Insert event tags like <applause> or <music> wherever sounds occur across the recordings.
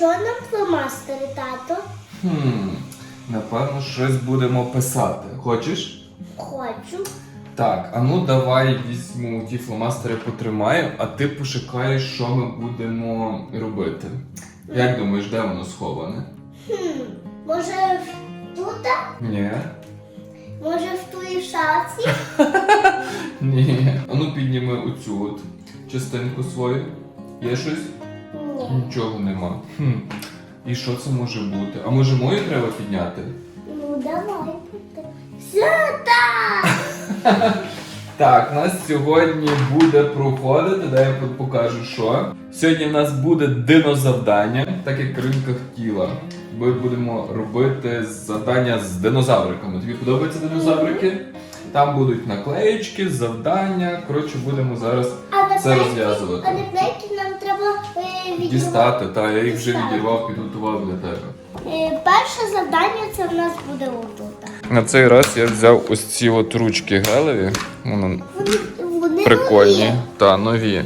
Що нам фломастери, тато? Хм, напевно, щось будемо писати. Хочеш? Хочу. Так, а ну давай візьму ті фломастери потримаю, а ти пошукаєш, що ми будемо робити. Як думаєш, де воно сховане? Хм, може тут? Ні. Може в твоїй шафі? <laughs> Ні. А ну підніми оцю от частинку свою. Є щось? Ні. Нічого нема. Хм. І що це може бути? А може мою треба підняти? Ну давай. Все так! <laughs> Так, у нас сьогодні буде проходити, дай я покажу, що. Сьогодні в нас буде динозавдання, так як Каринка хотіла. Ми будемо робити завдання з динозавриками. Тобі подобаються динозаврики? Там будуть наклеєчки, завдання. Коротше, будемо зараз це розв'язувати. а наклейки Дістати, та я їх вже відірвав, підготував для тебе. Е, перше завдання це в нас буде отут. На цей раз я взяв ось ці от ручки гелеві. Вони Вони, прикольні нові. та нові.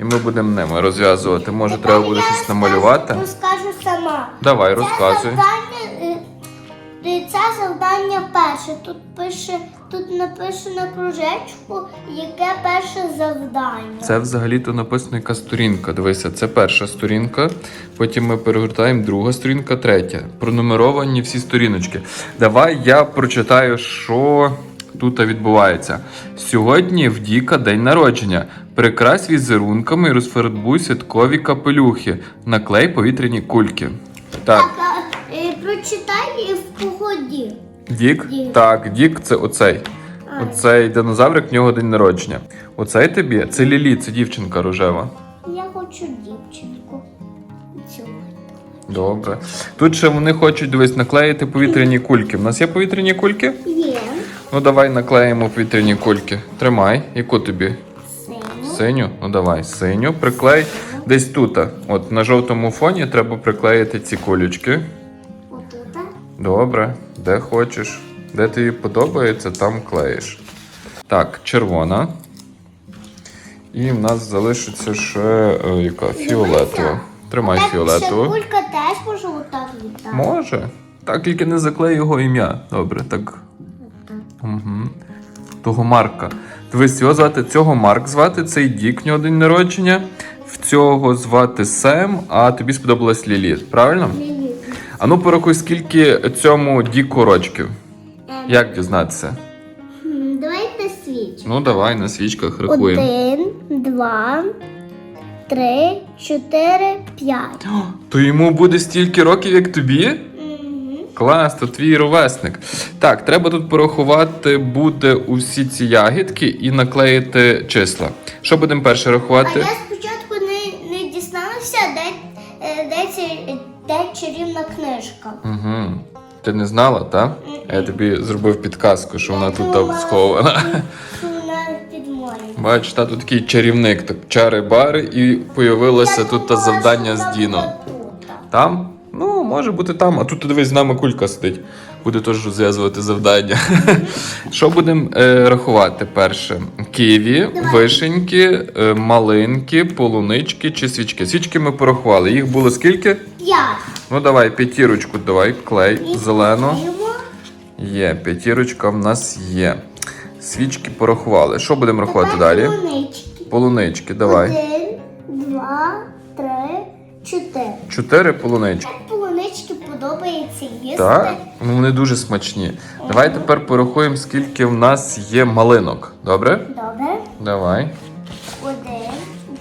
І ми будемо ними розв'язувати. Може, Тепер треба буде я щось розкажу- намалювати. Розкажу сама. Давай, Це розказуй. завдання, е, е, це завдання перше. Тут пише, тут написано кружечку, яке перше завдання. Це взагалі-то написано яка сторінка. Дивися, це перша сторінка. Потім ми перегортаємо друга сторінка, третя. Пронумеровані всі сторіночки. Давай я прочитаю, що тут відбувається. Сьогодні в Діка день народження. Прикрась візерунками і розфарбуй святкові капелюхи. Наклей повітряні кульки. Так, Так, а, е, прочитай в погоді. Дік? Дік. Так, Дік це оцей. А, Оцей динозаврик, в нього день народження. Оцей тобі це Лілі, це дівчинка рожева. Я хочу дівчинку. Добре. Тут ще вони хочуть дивись наклеїти повітряні кульки. У нас є повітряні кульки? Є. Ну давай наклеїмо повітряні кульки. Тримай. Яку тобі? Синю. Синю? Ну давай, синю. Приклей десь тут. От на жовтому фоні треба приклеїти ці кулечки. Отут. Добре, де хочеш. Де тобі подобається, там клеїш. Так, червона. І в нас залишиться ще е, яка фіолетова. Тримай фіолетову. кулька теж може отак літати. Може. Так, тільки не заклей його ім'я. Добре, так. Угу. Того Марка. Дивись, його звати цього Марк звати, цей Дік, в нього день народження. В цього звати Сем, а тобі сподобалась Лілі, правильно? Лілі. А ну порахуй, скільки цьому Діку рочків. Ем, Як дізнатися? хм, Давайте свіч. Ну давай на свічках рахуємо. Один, два, три, чотири, п'ять. То йому буде стільки років, як тобі? Клас, то твій ровесник. Так, треба тут порахувати буде усі ці ягідки і наклеїти числа. Що будемо перше А рахувати? Чарівна книжка. Угу. Ти не знала, так? Я тобі зробив підказку, що вона тут там схована. Що вона під морем. Бач, та тут такий чарівник, так чари-бари, і появилося тут та завдання з Діно. Там? Ну, може бути там. А тут дивись, з нами кулька сидить. Буде теж розв'язувати завдання. Що будемо е, рахувати перше? Ківі, вишеньки, е, малинки, полунички чи свічки. Свічки ми порахували. Їх було скільки? П'ять. Ну давай, п'ятірочку давай, клей. Йому Є, п'ятірочка в нас є. Свічки порахували. Що будемо рахувати далі? полунички. Полунички, давай. Один, два, три, чотири. Чотири полунички. Як полунички подобається їсти. Так, ну вони дуже смачні. Давай тепер порахуємо, скільки в нас є малинок. Добре? Добре. Давай. Один,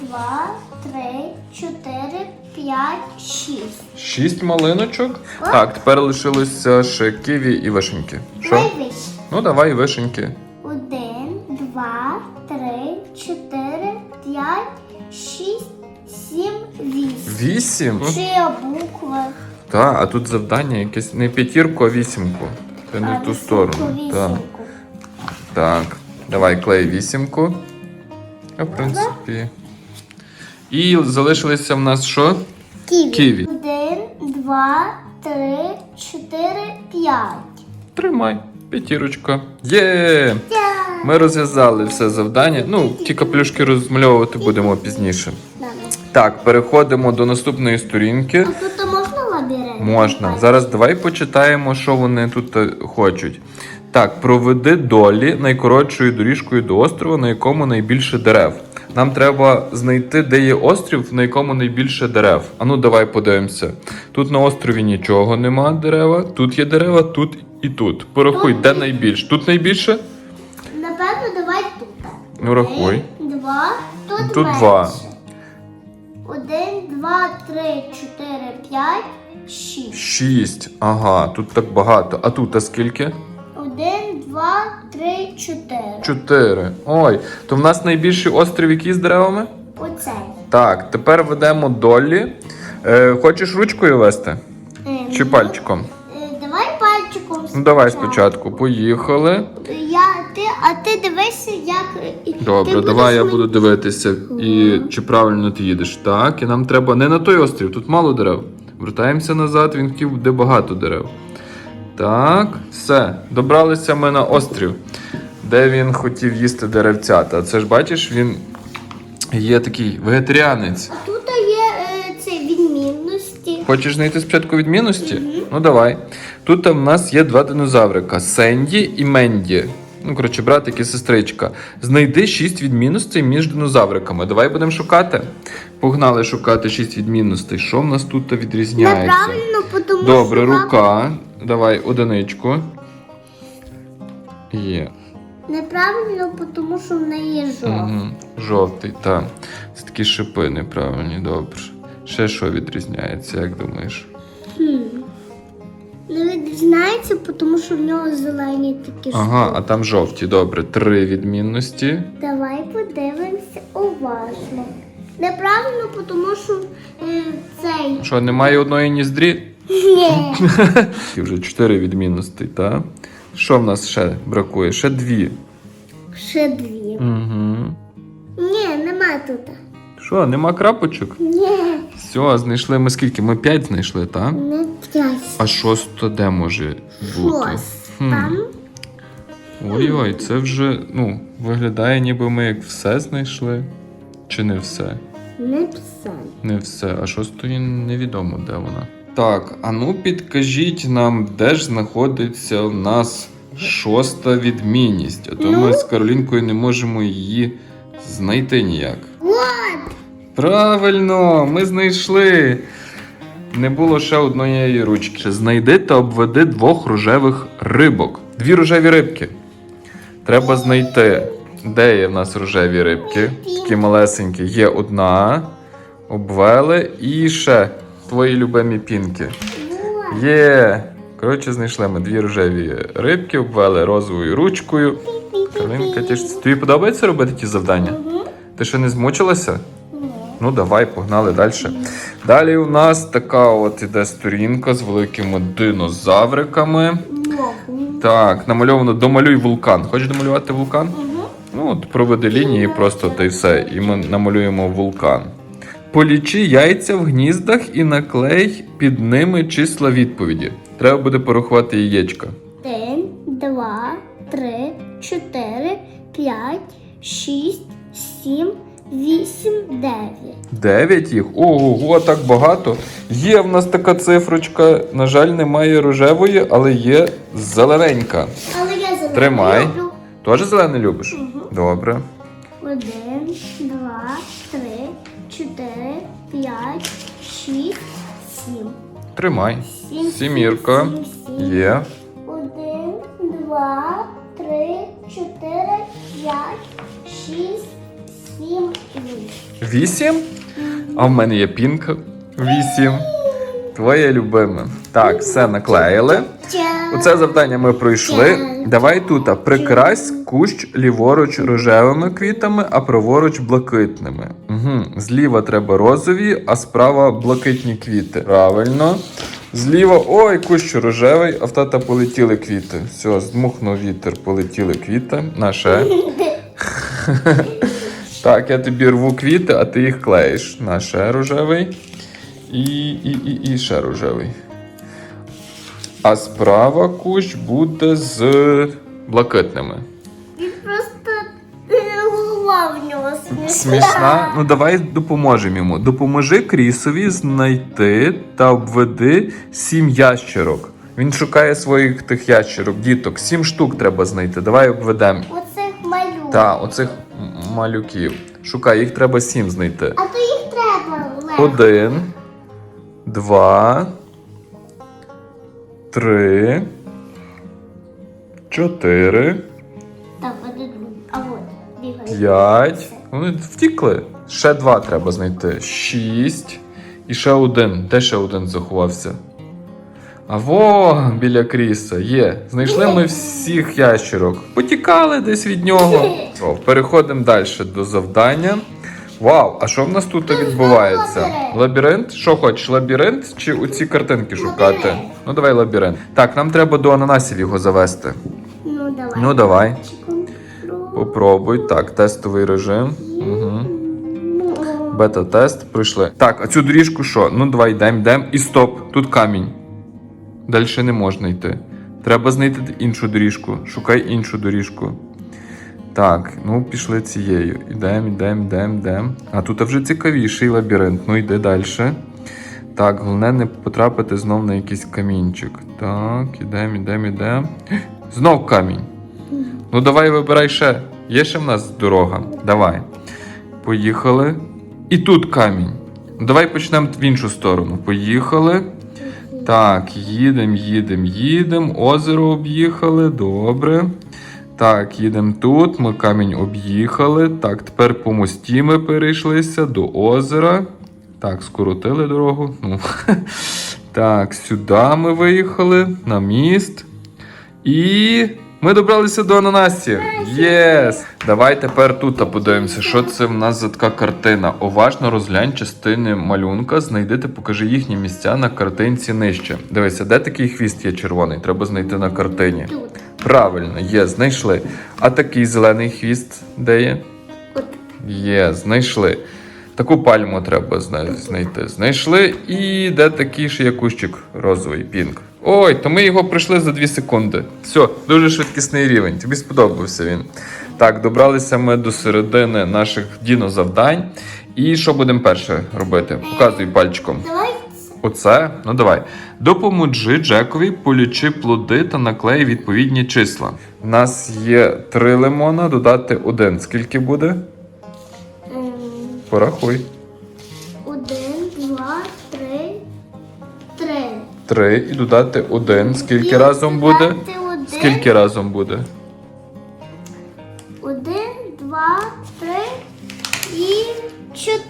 два, три, чотири, п'ять, шість. Шість малиночок. Так, тепер лишилося ще ківі і вишеньки. Що? Ну давай вишеньки. Один, два, три, чотири, п'ять, шість, сім, вісім. Вісім? Чи букви? Так, а тут завдання якесь не п'ятірку, а вісімку. Це не в ту сторону. Так. Так, давай клей вісімку. А в принципі. І залишилося в нас що? Ківі. Ківі. Один, два, три, чотири, п'ять. Тримай, п'ятірочка. Є! Ми розв'язали все завдання. Ну, ті каплюшки розмальовувати будемо пізніше. Так, переходимо до наступної сторінки. А тут можна. Зараз давай почитаємо, що вони тут е, хочуть. Так, проведи долі найкоротшою доріжкою до острова, на якому найбільше дерев. Нам треба знайти, де є острів, на якому найбільше дерев. Ану, давай подивимося. Тут на острові нічого нема дерева, тут є дерева, тут і тут. Порахуй, Тут де найбільше? Тут найбільше? Напевно, давай тут. Ну, рахуй. Один, два, тут, Тут менше. два. Один, два, три, чотири, п'ять, шість. Шість. Ага, тут так багато. А тут а скільки? Один, два, три, чотири. Чотири. Ой, то в нас найбільший острів який з деревами? Оцей. Так, тепер ведемо долі. Е, хочеш ручкою вести? Ем, Чи пальчиком? е, Давай пальчиком. Ну давай спочатку. Поїхали. Я, ти, а ти дивися, як. е, Добре, ти давай я будеш буду дивитися, і чи правильно ти їдеш. Так, і нам треба не на той острів, тут мало дерев. Вертаємося назад, він хотів, де багато дерев. Так, все. Добралися ми на острів, де він хотів їсти деревцята. Це ж бачиш, він є такий вегетаріанець. А тут є е, це відмінності. Хочеш знайти спочатку відмінності? Ну давай. Тут в нас є два динозаврика: Сенді і Менді. Ну, коротше, братик і сестричка. Знайди шість відмінностей між динозавриками. Давай будемо шукати. Погнали шукати шість відмінностей. Що в нас тут відрізняється? Неправильно, тому Добре, що рука. Давай одиничку. Є. Неправильно, тому що в неї жовт. Угу. Жовтий, так. Це такі шипи неправильні, добре. Ще що відрізняється, як думаєш? Хм. Не відрізняється, тому що в нього зелені такі Ага, штуки. а там жовті, добре. Три відмінності. Давай подивимося уважно. Неправильно, тому що е, цей. Що, немає одної ніздрі? Ні. <laughs> І вже чотири відмінності, так? Що в нас ще бракує? Ще дві. Ще дві. Угу. Ні, нема тут. Що, нема крапочок? Ні, Все, знайшли ми скільки? Ми п'ять знайшли, так? не п'ять. А шосто де може бути? Шост. Хм. Ой-ой, це вже, ну, виглядає, ніби ми як все знайшли. Чи не все? не писано. Не все, а шостої невідомо, де вона. Так, а ну підкажіть нам, де ж знаходиться в нас шоста відмінність, а то ми Ну? з Каролінкою не можемо її знайти ніяк. От! Правильно, ми знайшли. Не було ще однієї ручки. Знайди та обведи двох рожевих рибок. Дві рожеві рибки. Треба знайти, де є в нас рожеві рибки. Такі малесенькі. Є одна. Обвели і ще твої любимі пінки. Є. Коротше, знайшли ми дві рожеві рибки, обвели розовою ручкою. Калинка, тобі подобається робити ті завдання? Ти ще не змучилася? Ні. Ну, давай, погнали далі. Далі у нас така от іде сторінка з великими динозавриками. Так, намальовано домалюй вулкан. Хочеш домалювати вулкан? Ну, от проведи лінії просто та й все. І ми намалюємо вулкан. Полічи яйця в гніздах і наклей під ними числа відповіді. Треба буде порахувати яєчка. Один, два, три, чотири, п'ять, шість, сім, вісім, дев'ять. Дев'ять їх. Ого, так багато. Є в нас така цифрочка. На жаль, немає рожевої, але є зелененька. Але я зелений Тримай. люблю. Теж зелений любиш? Мгм. Добре. Один, два, три, чотири, п'ять, шість, сім. Тримай. Сім, Сімірка. сім, сім, сім. Є. Один, два, три, чотири, п'ять, вісім. А в мене є пінка. Вісім. Твоє любиме. Так, все наклеїли. Оце завдання ми пройшли. Давай тут прикрась кущ ліворуч рожевими квітами, а праворуч блакитними. Угу. Зліва треба розові, а справа блакитні квіти. Правильно. Зліва, ой, кущ рожевий, а в тата полетіли квіти. Все, здмухнув вітер, полетіли квіти. Наше. <laughs> Так, я тобі рву квіти, а ти їх клеїш. На ще рожевий. І, і, і, і ще рожевий. А справа кущ буде з блакитними. Він просто е, голова в нього смішна. Смішна? Ну давай допоможемо йому. Допоможи Крісові знайти та обведи сім ящерок. Він шукає своїх тих ящерок, діток. Сім штук треба знайти. Давай обведемо. Оцих малюк. Та, оцих малюків. Шукай, їх треба сім знайти. А то їх треба легко. Один, два, три, чотири, Так, один. А от, бігай. п'ять. Вони втікли. Ще два треба знайти. Шість. І ще один. Де ще один заховався? А во, біля кріса є. Знайшли ми всіх ящерок. Потікали десь від нього. О, переходимо далі до завдання. Вау, а що в нас тут відбувається? лабіринт. Що хочеш, лабіринт чи оці картинки шукати? Ну давай лабіринт. Так, нам треба до ананасів його завести. Ну, давай. Ну давай. Попробуй. Так, тестовий режим. Угу. Бета-тест пройшли. Так, а цю доріжку що? Ну давай йдемо, йдемо. І стоп, тут камінь. Далі не можна йти. Треба знайти іншу доріжку. Шукай іншу доріжку. Так, ну пішли цією. Ідемо, йдемо, йдемо, йдемо. А тут вже цікавіший лабіринт. Ну йди далі. Так, головне не потрапити знов на якийсь камінчик. Так, ідемо, ідемо, ідемо. <gasps> Знов камінь. Ну давай вибирай ще. Є ще в нас дорога. Давай. Поїхали. І тут камінь. Давай почнемо в іншу сторону. Поїхали. Так, їдемо, їдемо, їдемо. Озеро об'їхали. Добре. Так, їдемо тут. Ми камінь об'їхали. Так, тепер по мості ми перейшлися до озера. Так, скоротили дорогу. Ну. <laughs> Так, сюди ми виїхали на міст. І ми добралися до ананасів. Єс! Давай тепер тут подивимося, що це в нас за така картина. Уважно розглянь частини малюнка, знайди та покажи їхні місця на картинці нижче. Дивися, де такий хвіст є червоний? Треба знайти на картині. Тут. Правильно, є, знайшли. А такий зелений хвіст де є? Є, знайшли. Таку пальму треба знайти. Знайшли. І де такий ще є кущик розовий, пінк. Ой, то ми його пройшли за 2 секунди. Все, дуже швидкісний рівень. Тобі сподобався він. Так, добралися ми до середини наших дінозавдань. І що будемо перше робити? Показуй пальчиком. Давай. Оце? Ну давай. Допоможи Джекові, полічи плоди та наклей відповідні числа. У нас є три лимона, додати один. Скільки буде? ем, Порахуй. 3 і додати 1. Скільки разом буде? Скільки разом буде? 1, 2, 3 і 4.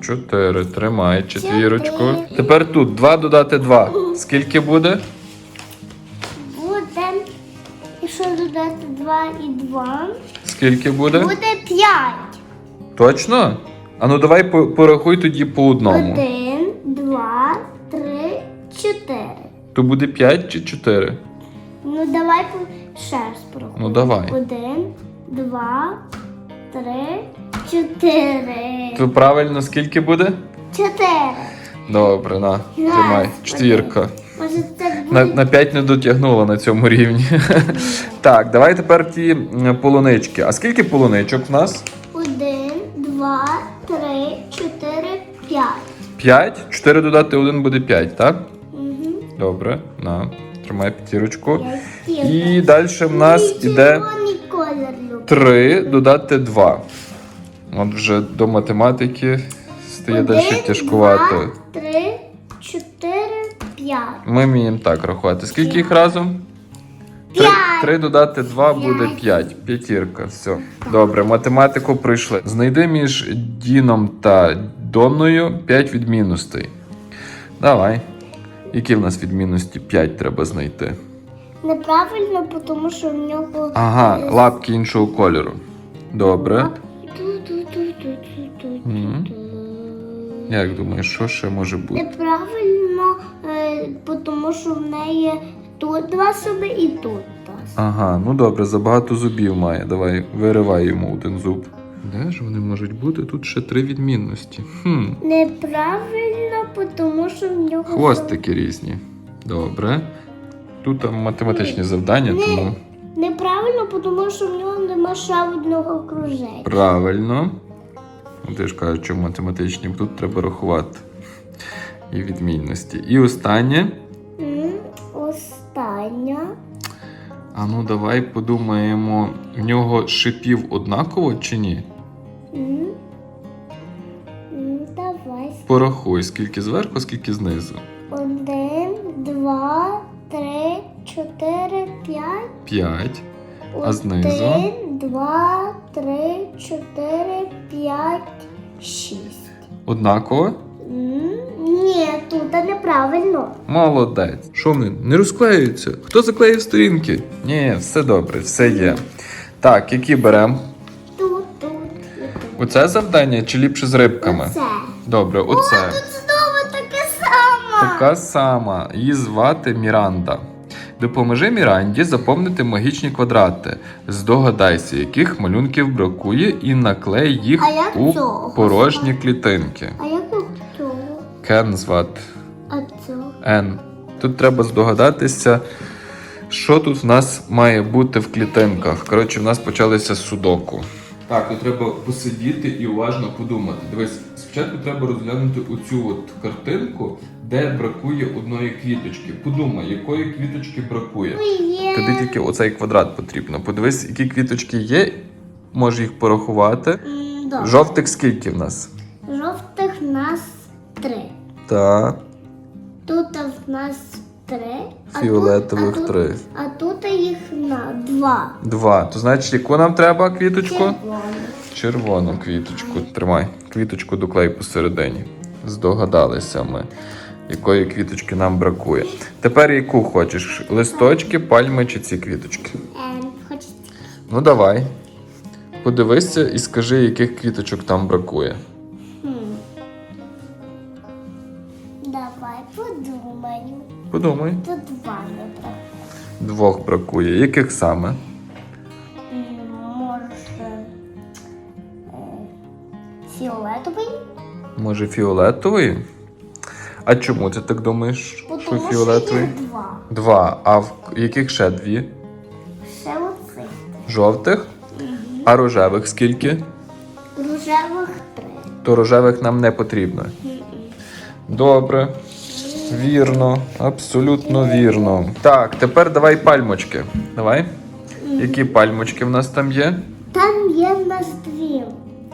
4. Тримай четвірочку. Чотири. Тепер тут 2 додати 2. Скільки буде? Буде. І що додати 2 і 2? Скільки буде? Буде 5. Точно? Ану давай порахуй тоді по одному. Один. То буде п'ять чи чотири? Ну давай ще раз порахуй. Ну, давай. Один, два, три, чотири. То правильно скільки буде? Чотири. Добре, на, тримай. Четвірка. Може це На, буде на 5 не дотягнула на цьому рівні. <laughs> так, давай тепер ті полунички. А скільки полуничок в нас? один, два, три, чотири, п'ять. 5. 4 додати 1 буде 5, так? Добре, на. Тримай п'ятірочку. І далі в нас іде червоний колір люблю. 3 додати 2. От вже до математики стає далі. Два, три, чотири, п'ять. Ми вміємо так рахувати. Скільки їх разом? Три, П'ять. три додати 2 буде 5. П'ятірка. Все. Добре, математику пройшли. Знайди між Діном та Донною 5 відмінностей. Давай. Які в нас відмінності? 5 треба знайти. Неправильно, тому що в нього. Ага, лапки іншого кольору. Добре. Як думаєш, що ще може бути? Неправильно, е, тому що в неї тут два зуби і тут два. Ага, ну добре, забагато зубів має. Давай виривай йому один зуб. Де ж вони можуть бути? Тут ще три відмінності. Хм. Неправильно, тому що в нього. Хвостики різні. Добре. Тут там математичні завдання, Ні. тому Неправильно, тому що в нього нема ще одного кружечка. правильно. Ти ж кажеш, що математичні, тут треба рахувати. І відмінності. І останнє. М, Остання. А ну давай подумаємо, в нього шипів однаково чи ні? М. Порахуй, скільки зверху, скільки знизу. Один, два, три, чотири, п'ять. П'ять. А знизу? Один, два, три, чотири, п'ять, шість. Однаково? М, Ні, тут неправильно. Молодець. Що вони не розклеюються? Хто заклеїв сторінки? Ні, все добре, все є. Так, які беремо? Тут, тут і тут. Оце завдання чи ліпше з рибками? Оце. Добре, оце. Тут знову таке саме. Така сама. Її звати Міранда. Допоможи Міранді заповнити магічні квадрати. Здогадайся, яких малюнків бракує, і наклей їх А як у цього порожні клітинки. А як цього? Кен звати. А цього? Н. Тут треба здогадатися, що тут в нас має бути в клітинках. Коротше, в нас почалися судоку. Так, тут треба посидіти і уважно подумати. Дивись, спочатку треба розглянути оцю от картинку, де бракує одної квіточки. Подумай, якої квіточки бракує. Тобі тільки оцей квадрат потрібно. Подивись, які квіточки є, можеш їх порахувати. Добре. Жовтих скільки в нас? Жовтих в нас три. Та Тут в нас три. а фіолетових тут, а три. Тут, а тут їх на два. Два. То значить, яку нам треба квіточку? Червоних. Червону квіточку. Тримай. Квіточку доклей посередині. Здогадалися ми, якої квіточки нам бракує. Тепер яку хочеш? Листочки, пальми чи ці квіточки? Хочеться. Ну давай. Подивися і скажи, яких квіточок там бракує. Давай подумаю. Подумай. Тут два не брати. Двох бракує. Яких саме? Фіолетовий? Може, фіолетовий? А чому ти так думаєш, Бо що Тому що фіолетовий? їх два. Два. А в яких ще дві? Ще оцих. Жовтих? А рожевих скільки? Рожевих три. То рожевих нам не потрібно. Добре. Вірно, абсолютно вірно. Так, тепер давай пальмочки. Давай. Які пальмочки в нас там є? Там є в нас дві.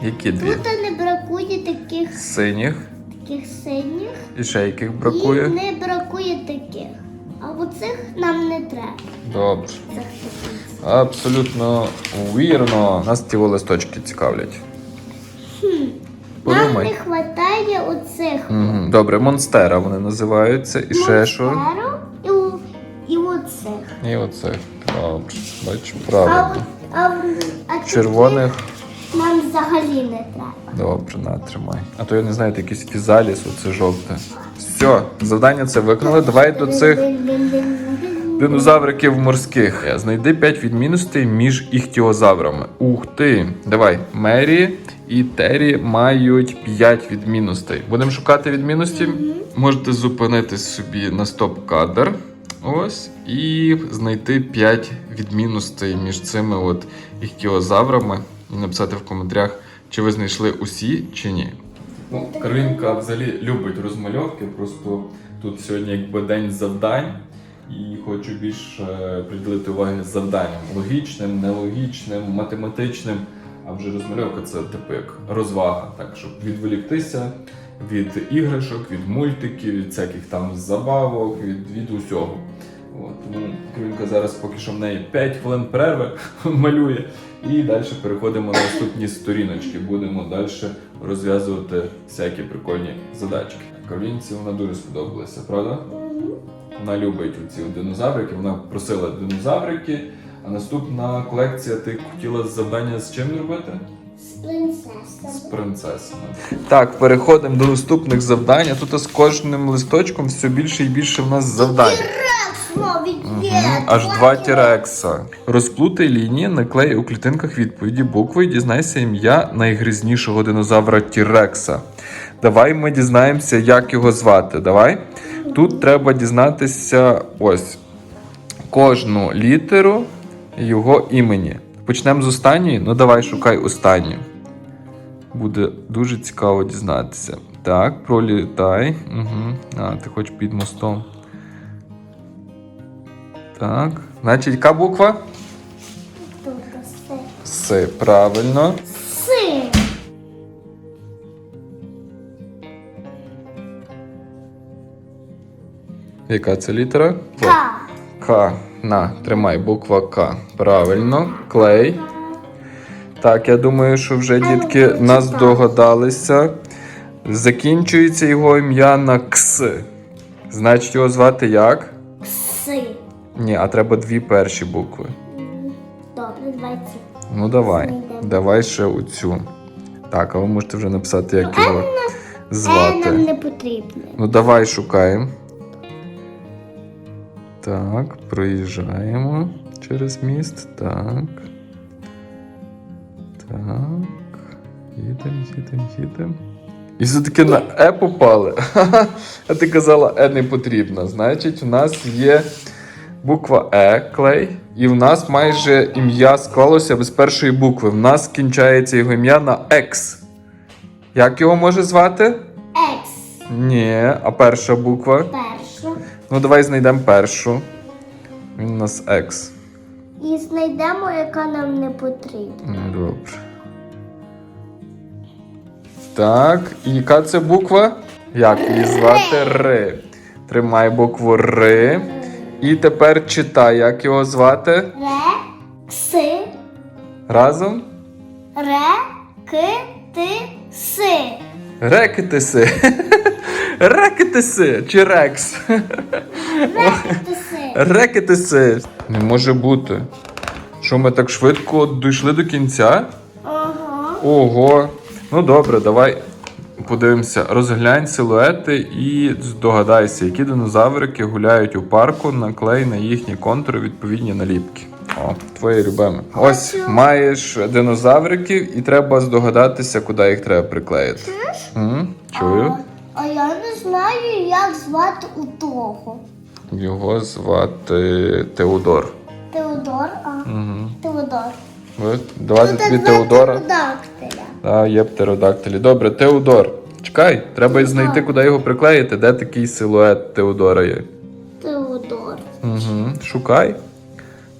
Які дві? Тут не бракує таких, Синіх. таких синіх. І ще яких І бракує? не бракує таких. А оцих нам не треба. Добре. Абсолютно вірно. Нас ті листочки цікавлять. Нам Подумай. не вистачає оцих. Мгм, Добре, монстера вони називаються. І ще що? Монстеру І, у- і оцих. І оце. Добре. Бачу, правильно. а, а таких Червоних. Нам взагалі не треба. Добре, на, тримай. А то я не знаю, якийсь фізаліс, оце жовте. Все, завдання це виконали. Давай до цих динозавриків морських. Е, Знайди 5 відмінностей між іхтіозаврами. Ух ти! Давай, Мері і Террі мають 5 відмінностей. Будемо шукати відмінності. Можете зупинити собі на стоп-кадр. Ось, і знайти 5 відмінностей між цими от іхтіозаврами і написати в коментарях, чи ви знайшли усі чи ні. Ну, Каролінка взагалі любить розмальовки, просто тут сьогодні якби день завдань, і хочу більше приділити уваги завданням логічним, нелогічним, математичним. А вже розмальовка це типу як розвага, так щоб відволіктися від іграшок, від мультиків, від всяких там забавок, від, від усього. От, тому Каролінка зараз поки що в неї 5 хвилин перерви <laughs> малює. І далі переходимо на наступні сторіночки. Будемо далі розв'язувати всякі прикольні задачки. Каролінці вона дуже сподобалася, правда? Вона любить ці динозаврики, вона просила динозаврики. А наступна колекція ти хотіла завдання з чим робити? З принцесами. З принцесами. Так, переходимо до наступних завдань. Тут з кожним листочком все більше і більше в нас завдань. Аж два тірекса. Розплутай лінії, наклей у клітинках відповіді букви і дізнайся ім'я найгрізнішого динозавра Тірекса. Давай ми дізнаємося, як його звати. Давай. Тут треба дізнатися ось кожну літеру його імені. Почнемо з останньої. Ну давай шукай останню. Буде дуже цікаво дізнатися. Так, пролітай. Угу. А, ти хочеш під мостом. Так. Значить, яка буква? Тут все. С. Правильно. Сир. Яка це літера? К. К. На, тримай, буква К. Правильно. Клей. Так, я думаю, що вже дітки нас догадалися. Закінчується його ім'я на Кс. Значить, його звати як? Ні, а треба дві перші букви. Добре, давайте. Ну давай. Давай ще оцю. Так, а ви можете вже написати, як Ну, його Е, нам звати. не потрібно. Ну давай шукаємо. Так, проїжджаємо через міст. Так. Так. Їдемо, їдемо, їдемо. І все-таки на Е попали. <laughs> А ти казала, Е не потрібно. Значить, у нас є буква Е клей, і в нас майже ім'я склалося без першої букви. В нас кінчається його ім'я на Екс. Як його може звати? Екс. Ні, а перша буква. Першу. Ну, давай знайдемо першу. Він у нас X. І знайдемо, яка нам не потрібна. Ну, Добре. Так, і яка це буква? Як її звати? Р. Тримай букву Р. І тепер читай, як його звати. Ре, кси, Разом? ре, ки, ти, си. Рекетиси. <laughs> Рекетиси чи рекс. <laughs> Ре, ти. Рекетиси. Не може бути. Що ми так швидко дійшли до кінця? Ага. Ого. Ну добре, давай подивимося. Розглянь силуети і здогадайся, які динозаврики гуляють у парку, наклей на їхні контури відповідні наліпки. О, твоє любиме. Ось маєш динозавриків і треба здогадатися, куди їх треба приклеїти. М? Чую. А, я не знаю, як звати у того. Його звати Теодор. Теодор, а Угу. Теодор. Давайте Ну, тобі Теодора. Так, є птеродактилі. Добре, Теодор. Чекай, треба знайти, куди його приклеїти, де такий силует Теодора є. Теодор. Угу. Шукай.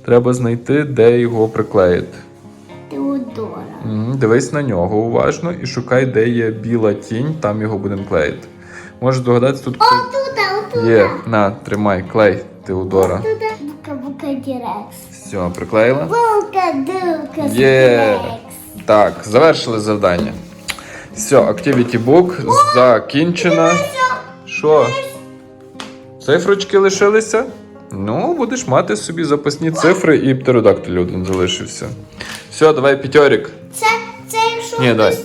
Треба знайти, де його приклеїти. Теодора. Угу. Дивись на нього уважно і шукай, де є біла тінь, там його будемо клеїти. Можеш догадатися тут. О, тут, тут. Є, на, тримай, клей Теодора. Тут бука бука дірекс. Все, приклеїла? Булка дулка Є. Так, завершили завдання. Все, Activity Book закінчено. Що? Цифрочки лишилися? Ну, будеш мати собі запасні цифри і птеродактиль один залишився. Все, давай п'ятьорік. Це, це якщо Ні, дай.